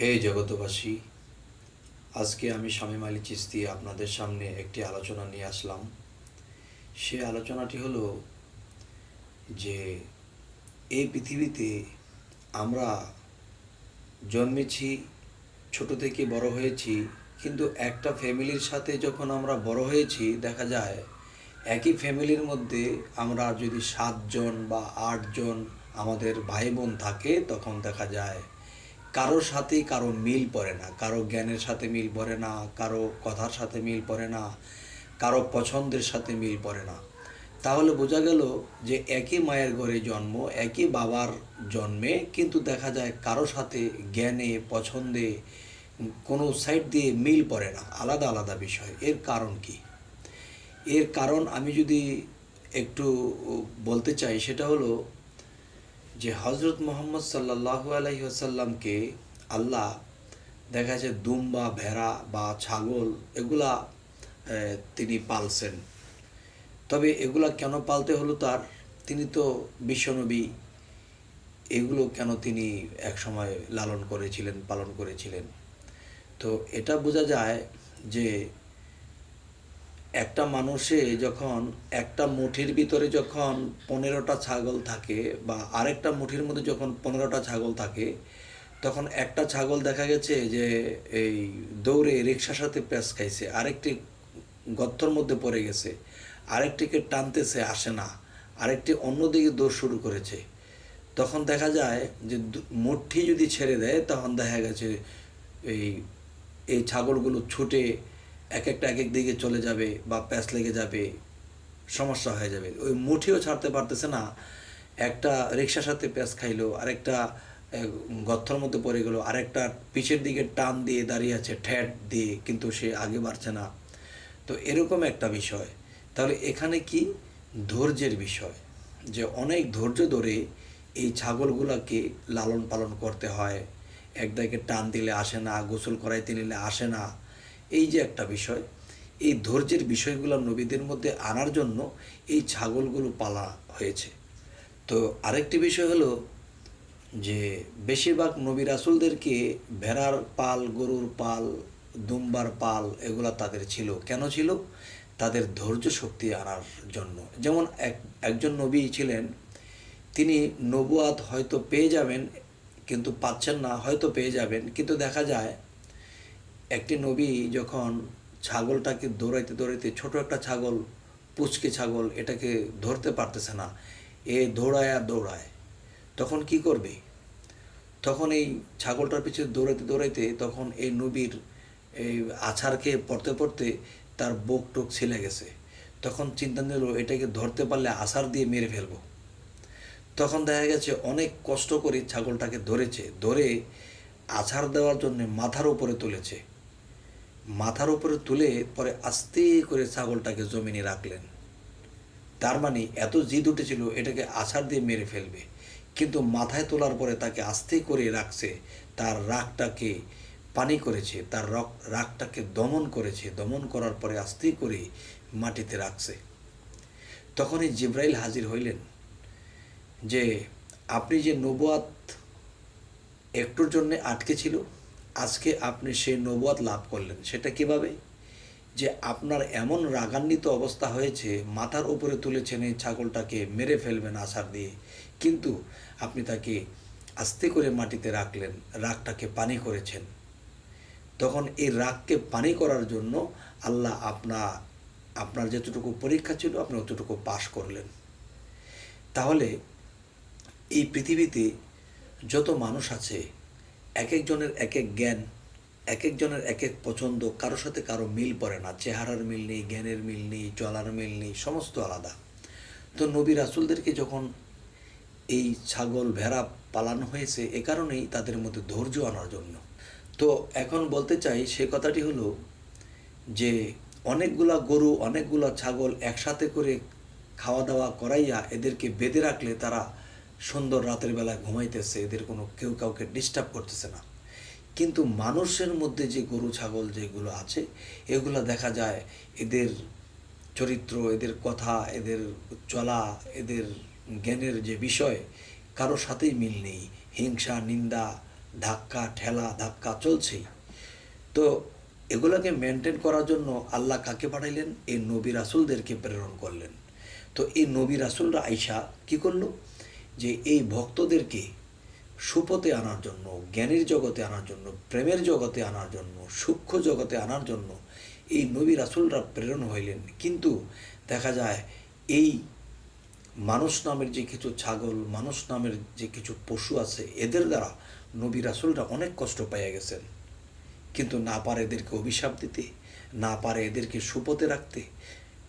হে জগতবাসী আজকে আমি শামীম আলী চিস্তি আপনাদের সামনে একটি আলোচনা নিয়ে আসলাম। সে আলোচনাটি হলো যে, এই পৃথিবীতে আমরা জন্মেছি, ছোট থেকে বড় হয়েছি, কিন্তু একটা ফ্যামিলির সাথে যখন আমরা বড় হয়েছি, দেখা যায় একই ফ্যামিলির মধ্যে আমরা যদি সাতজন বা আটজন আমাদের ভাই বোন থাকে, তখন দেখা যায় কারোর সাথেই কারও মিল পড়ে না, কারও জ্ঞানের সাথে মিল পড়ে না, কারও কথার সাথে মিল পড়ে না, কারও পছন্দের সাথে মিল পড়ে না। তাহলে বোঝা গেল যে একই মায়ের ঘরে জন্ম, একই বাবার জন্মে কিন্তু দেখা যায় কারও সাথে জ্ঞানে, পছন্দে কোনো সাইড দিয়ে মিল পড়ে না। আলাদা আলাদা বিষয়। এর কারণ কি? এর কারণ আমি যদি একটু বলতে চাই, সেটা হলো যে হজরত মোহাম্মদ সাল্লাহু আলাইহি আসাল্লামকে আল্লাহ দেখা যাচ্ছে দুম বা ভেড়া বা ছাগল এগুলা তিনি পালছেন। তবে এগুলা কেন পালতে হলো তার? তিনি তো বিশ্বনবী এগুলো কেন তিনি একসময় লালন করেছিলেন, পালন করেছিলেন? তো এটা বোঝা যায় যে একটা মানুষে যখন একটা মুঠির ভিতরে যখন পনেরোটা ছাগল থাকে বা আরেকটা মুঠির মধ্যে যখন পনেরোটা ছাগল থাকে, তখন একটা ছাগল দেখা গেছে যে এই দৌড়ে রিক্সার সাথে প্যাঁচ খাইছে, আরেকটি গর্তর মধ্যে পড়ে গেছে, আরেকটিকে টানতেছে, আসে না, আরেকটি অন্যদিকে দৌড় শুরু করেছে। তখন দেখা যায় যে মুঠি যদি ছেড়ে দেয়, তখন দেখা গেছে এই এই ছাগলগুলো ছুটে এক একটা এক এক দিকে চলে যাবে বা প্যাঁচ লেগে যাবে, সমস্যা হয়ে যাবে। ওই মুঠিও ছাড়তে পারতেছে না। একটা রিক্সার সাথে প্যাঁচ খাইলো, আরেকটা গর্তর মধ্যে পড়ে গেলো, আরেকটা পিছের দিকে টান দিয়ে দাঁড়িয়ে আছে ঠ্যাট দিয়ে, কিন্তু সে আগে বাড়ছে না। তো এরকম একটা বিষয়। তাহলে এখানে কি? ধৈর্যের বিষয়। যে অনেক ধৈর্য ধরে এই ছাগলগুলোকে লালন পালন করতে হয়। একদাকে টান দিলে আসে না, গোসল করাইতে নিলে আসে না। এই যে একটা বিষয়, এই ধৈর্যের বিষয়গুলো নবীদের মধ্যে আনার জন্য এই ছাগলগুলো পালা হয়েছে। তো আরেকটি বিষয় হলো যে, বেশিরভাগ নবী রাসুলদেরকে ভেড়ার পাল, গরুর পাল, দুম্বার পাল এগুলা তাদের ছিল। কেন ছিল? তাদের ধৈর্য শক্তি আনার জন্য। যেমন এক, একজন নবী ছিলেন, তিনি নবুয়াত হয়তো পেয়ে যাবেন, কিন্তু পাচ্ছেন না, হয়তো পেয়ে যাবেন, কিন্তু দেখা যায় একটি নবী যখন ছাগলটাকে দৌড়াইতে দৌড়াইতে ছোট একটা ছাগল, পুচকে ছাগল এটাকে ধরতে পারতেছে না, এ দৌড়ায় আর দৌড়ায়। তখন কি করবে? তখন এই ছাগলটার পিছনে দৌড়াইতে দৌড়াইতে তখন এই নবীর এই আছাড়কে পড়তে পড়তে তার বুক টোক ছিলে গেছে। তখন চিন্তা নিল, এটাকে ধরতে পারলে আছাড় দিয়ে মেরে ফেলব। তখন দেখা গেছে অনেক কষ্ট করে ছাগলটাকে ধরেছে, ধরে আছাড় দেওয়ার জন্য মাথার উপরে তুলেছে। মাথার উপরে তুলে পরে আস্তে করে ছাগলটাকে জমিনে রাখলেন। তার মানে এত জিদ উঠেছিল, এটাকে আছাড় দিয়ে মেরে ফেলবে। কিন্তু মাথায় তোলার পরে তাকে আস্তে করে রাখছে, তার রাগটাকে পানি করেছে, তার রক রাগটাকে দমন করেছে, দমন করার পরে আস্তে করে মাটিতে রাখছে। তখনই জিব্রাইল হাজির হইলেন যে, আপনি যে নবুয়াত একটুর জন্যে আটকে ছিল আজকে আপনি সেই নবুয়াত লাভ করলেন। সেটা কীভাবে? যে আপনার এমন রাগান্বিত অবস্থা হয়েছে, মাথার উপরে তুলেছেন এই ছাগলটাকে মেরে ফেলবেন আছার দিয়ে। কিন্তু আপনি তাকে আস্তে করে মাটিতে রাখলেন, রাগটাকে পানি করেছেন। তখন এই রাগকে পানি করার জন্য আল্লাহ আপনা, আপনার যতটুকু পরীক্ষা ছিল, আপনি অতটুকু পাশ করলেন। তাহলে এই পৃথিবীতে যত মানুষ আছে এক একজনের এক এক জ্ঞান এক একজনের এক এক পছন্দ কারোর সাথে কারও মিল পড়ে না। চেহারার মিল নেই, জ্ঞানের মিল নেই চলার মিল নেই, সমস্ত আলাদা। তো নবী রাসুলদেরকে যখন এই ছাগল, ভেড়া পালানো হয়েছে, এ কারণেই তাদের মধ্যে ধৈর্য আনার জন্য। তো এখন বলতে চাই, সে কথাটি হলো যে, অনেকগুলা গরু, অনেকগুলা ছাগল একসাথে করে খাওয়া দাওয়া করাইয়া এদেরকে বেঁধে রাখলে তারা সুন্দর রাতের বেলায় ঘুমাইতেছে, এদের কোনো কেউ কাউকে ডিস্টার্ব করতেছে না। কিন্তু মানুষের মধ্যে যে গরু, ছাগল যেগুলো আছে, এগুলো দেখা যায় এদের চরিত্র, এদের কথা, এদের চলা, এদের জ্ঞানের যে বিষয়, কারও সাথেই মিল নেই। হিংসা, নিন্দা, ধাক্কা, ঠেলা, ধাক্কা চলছেই। তো এগুলোকে মেনটেন করার জন্য আল্লাহ কাকে পাঠাইলেন? এই নবী রাসুলদেরকে প্রেরণ করলেন। তো এই নবী রাসুলরা আইসা কি করল? যে এই ভক্তদেরকে সুপথে আনার জন্য, জ্ঞানের জগতে আনার জন্য, প্রেমের জগতে আনার জন্য, সূক্ষ্ম জগতে আনার জন্য এই নবী রাসুলরা প্রেরণ হইলেন। কিন্তু দেখা যায় এই মানুষ নামের যে কিছু ছাগল, মানুষ নামের যে কিছু পশু আছে, এদের দ্বারা নবী রাসুলরা অনেক কষ্ট পাইয়া গেছেন। কিন্তু না পারে এদেরকে অভিশাপ দিতে, না পারে এদেরকে সুপথে রাখতে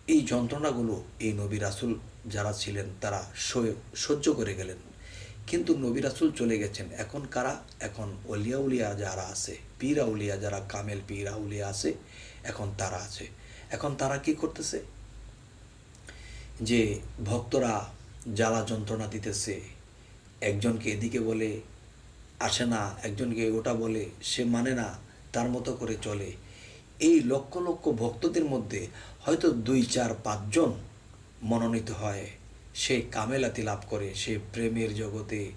এই যন্ত্রণাগুলো এই নবী রাসুল যারা ছিলেন, তারা সহ- সহ্য করে গেলেন। কিন্তু নবী রাসুল চলে গেছেন। এখন কারা? এখন অলিয়া উলিয়া যারা আছে, পীর আউলিয়া যারা, কামেল পীর আউলিয়া আছে, এখন তারা আছে। এখন তারা কি করতেছে? যে ভক্তরা জ্বালা যন্ত্রণা দিতেছে, একজনকে এদিকে বলে, আসে না। একজনকে ওটা বলে, সে মানে না, তার মতো করে চলে। এই লক্ষ লক্ষ ভক্তদের মধ্যে হয়তো দুই, চার পাঁচজন মনোনীত হয়। সে কামেলাতি লাভ করে, সে প্রেমের জগতে,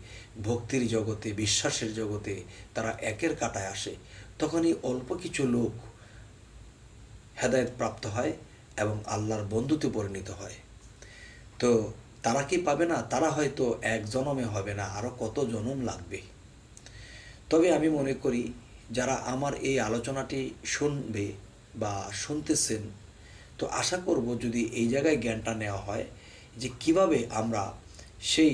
ভক্তির জগতে, বিশ্বাসের জগতে তারা একের কাটায় আসে। তখনই অল্প কিছু লোক হেদায়ত প্রাপ্ত হয় এবং আল্লাহর বন্ধুতে পরিণত হয়। তো তারা কি পাবে না? তারা হয়তো এক জনমে হবে না আরও কত জনম লাগবে? তবে আমি মনে করি যারা আমার এই আলোচনাটি শুনবে বা শুনতেছেন, তো আশা করব যদি এই জায়গায় জ্ঞানটা নেওয়া হয় যে কীভাবে আমরা সেই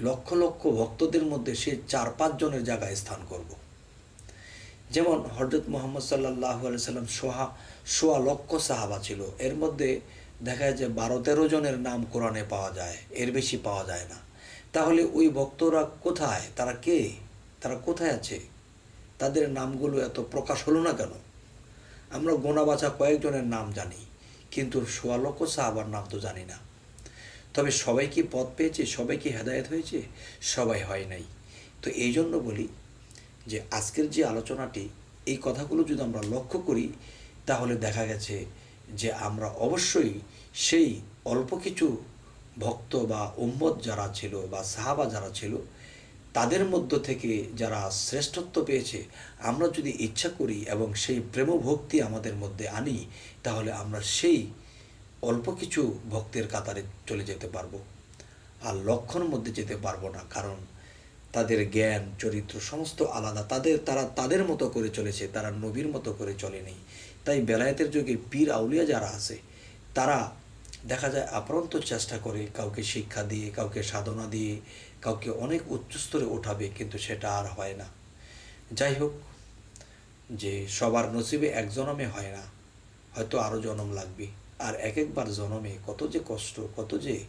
লক্ষ লক্ষ ভক্তদের মধ্যে সে চার পাঁচ জনের জায়গায় স্থান করব। যেমন হজরত মোহাম্মদ সাল্লাহ সাল্লাম সোহা, সোয়া লক্ষ সাহাবা ছিল। এর মধ্যে দেখা যায় যে বারো তেরো জনের নাম কোরআনে পাওয়া যায়, এর বেশি পাওয়া যায় না। তাহলে ওই ভক্তরা কোথায়? তারা কে? তারা কোথায় আছে? তাদের নামগুলো এত প্রকাশ হলো না কেন? আমরা গোনা বাছা কয়েকজনের নাম জানি, কিন্তু সোয়া লক্ষ সাহাবার নাম তো জানি না। তবে সবাই কি পদ পেয়েছে? সবাই কি হেদায়েত হয়েছে? সবাই হয় নাই। তো এই জন্য বলি যে, আজকের যে আলোচনাটি, এই কথাগুলো যদি আমরা লক্ষ্য করি, তাহলে দেখা গেছে যে আমরা অবশ্যই সেই অল্প কিছু ভক্ত বা উম্মত যারা ছিল বা সাহাবা যারা ছিল তাদের মধ্য থেকে যারা শ্রেষ্ঠত্ব পেয়েছে, আমরা যদি ইচ্ছা করি এবং সেই প্রেম ভক্তি আমাদের মধ্যে আনি, তাহলে আমরা সেই অল্প কিছু ভক্তের কাতারে চলে যেতে পারব আর লক্ষণ মধ্যে যেতে পারব না। কারণ তাদের জ্ঞান, চরিত্র সমস্ত আলাদা। তাদের, তারা তাদের মতো করে চলেছে, তারা নবীর মতো করে চলেনি। তাই বেলায়েতের যুগে পীর আউলিয়া যারা আছে, তারা দেখা যায় আপ্রান্ত চেষ্টা করে কাউকে শিক্ষা দিয়ে, কাউকে সাধনা দিয়ে কাউকে অনেক উচ্চস্তরে ওঠাবে, কিন্তু সেটা আর হয় না। যাই হোক, যে সবার নসিবে এক জনমে হয় না, হয়তো আরও জনম লাগবে। আর এক একবার জনমে কত যে কষ্ট, কত যে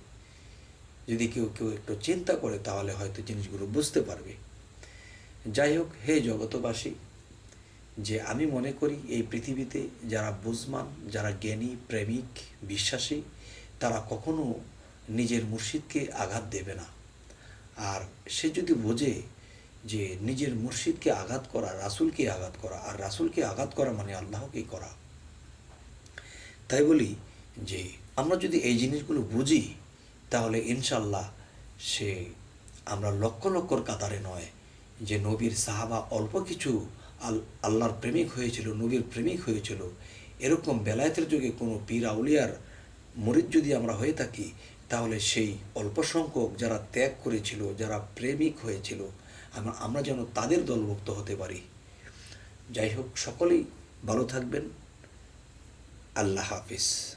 যদি কেউ কেউ একটু চিন্তা করে, তাহলে হয়তো জিনিসগুলো বুঝতে পারবে। যাই হোক, হে জগতবাসী যে আমি মনে করি এই পৃথিবীতে যারা বুঝমান যারা জ্ঞানী, প্রেমিক, বিশ্বাসী, তারা কখনো নিজের মুর্শিদকে আঘাত দেবে না। আর সে যদি বোঝে যে নিজের মুর্শিদকে আঘাত করা, রাসুলকে আঘাত করা, আর রাসুলকে আঘাত করা মানে আল্লাহকে করা। তাই বলি যে আমরা যদি এই জিনিসগুলো বুঝি, তাহলে ইনশাল্লাহ সে আমরা লক্ষ লক্ষর কাতারে নয় যে নবীর সাহাবা অল্প কিছু আল, আল্লাহর প্রেমিক হয়েছিল, নবীর প্রেমিক হয়েছিল। এরকম বেলায়েতের যুগে কোনো পীর, আউলিয়ার, মরিদ যদি আমরা হয়ে থাকি তাহলে সেই অল্প সংখ্যক যারা ত্যাগ করেছিল, যারা প্রেমিক হয়েছিল, আমরা আমরা যেন তাদের দলভুক্ত হতে পারি। যাই হোক, সকলেই ভালো থাকবেন। আল্লাহ হাফিজ।